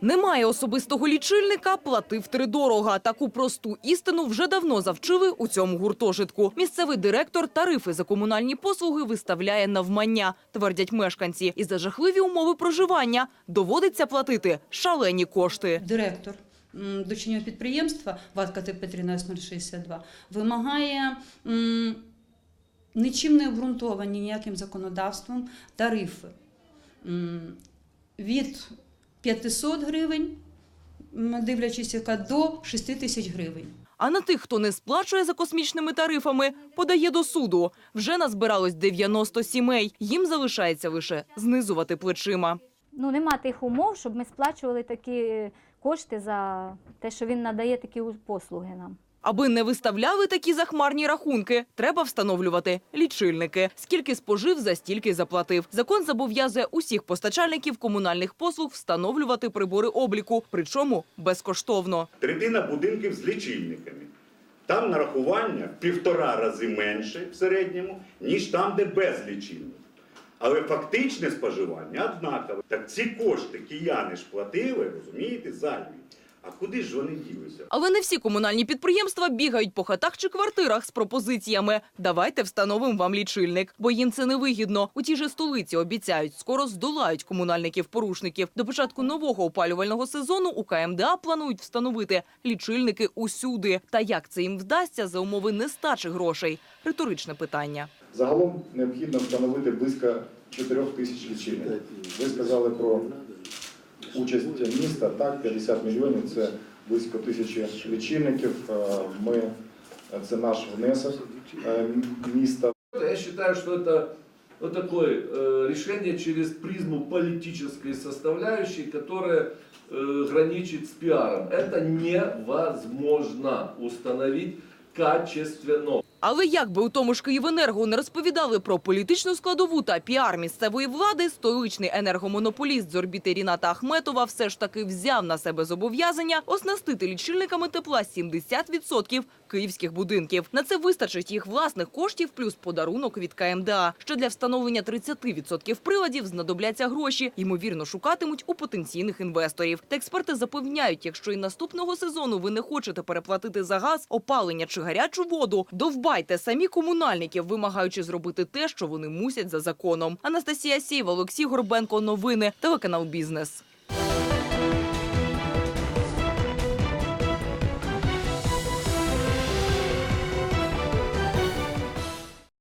Немає особистого лічильника, плати втридорога. Таку просту істину вже давно завчили у цьому гуртожитку. Місцевий директор тарифи за комунальні послуги виставляє навмання, твердять мешканці. І за жахливі умови проживання доводиться платити шалені кошти. Директор м, підприємства ВАТ КТ Петріна 062 вимагає нічим не обґрунтовані ніяким законодавством тарифи від 500 гривень, дивлячись, яка до 6 тисяч гривень. А на тих, хто не сплачує за космічними тарифами, подає до суду. Вже назбиралось 90 сімей. Їм залишається лише знизувати плечима. ну, нема тих умов, щоб ми сплачували такі кошти за те, що він надає такі послуги нам. Аби не виставляли такі захмарні рахунки, треба встановлювати лічильники. Скільки спожив, за стільки заплатив. Закон зобов'язує усіх постачальників комунальних послуг встановлювати прибори обліку, причому безкоштовно. Третина будинків з лічильниками. Там нарахування в півтора рази менше в середньому, ніж там, де без лічильників. Але фактичне споживання однакове. Так ці кошти кияни ж платили, розумієте, зайві. А куди ж вони ділися? Але не всі комунальні підприємства бігають по хатах чи квартирах з пропозиціями «давайте встановимо вам лічильник», бо їм це не вигідно. У тій же столиці обіцяють, скоро здолають комунальників-порушників. До початку нового опалювального сезону у КМДА планують встановити лічильники усюди. Та як це їм вдасться за умови нестачі грошей? Риторичне питання. Загалом необхідно встановити близько 4 тисяч лічильників. Ви сказали про участь міста. Так, 50 мільйонів це близько тисячі лічильників. Е, Ми це наш внесок е, міста. Я считаю, что это вот такое э, решение через призму политической составляющей, которая э, граничит с пиаром. Это невозможно установить качественно. Але як би у тому ж Київенерго не розповідали про політичну складову та піар місцевої влади, столичний енергомонополіст з орбіти Ріната Ахметова все ж таки взяв на себе зобов'язання оснастити лічильниками тепла 70% київських будинків. На це вистачить їх власних коштів плюс подарунок від КМДА. Що для встановлення 30% приладів знадобляться гроші. Ймовірно, шукатимуть у потенційних інвесторів. Та експерти запевняють, якщо і наступного сезону ви не хочете переплатити за газ, опалення чи гарячу воду, довбайте самі комунальників, вимагаючи зробити те, що вони мусять за законом. Анастасія Сєєва, Олексій Горбенко. Новини. Телеканал Бізнес.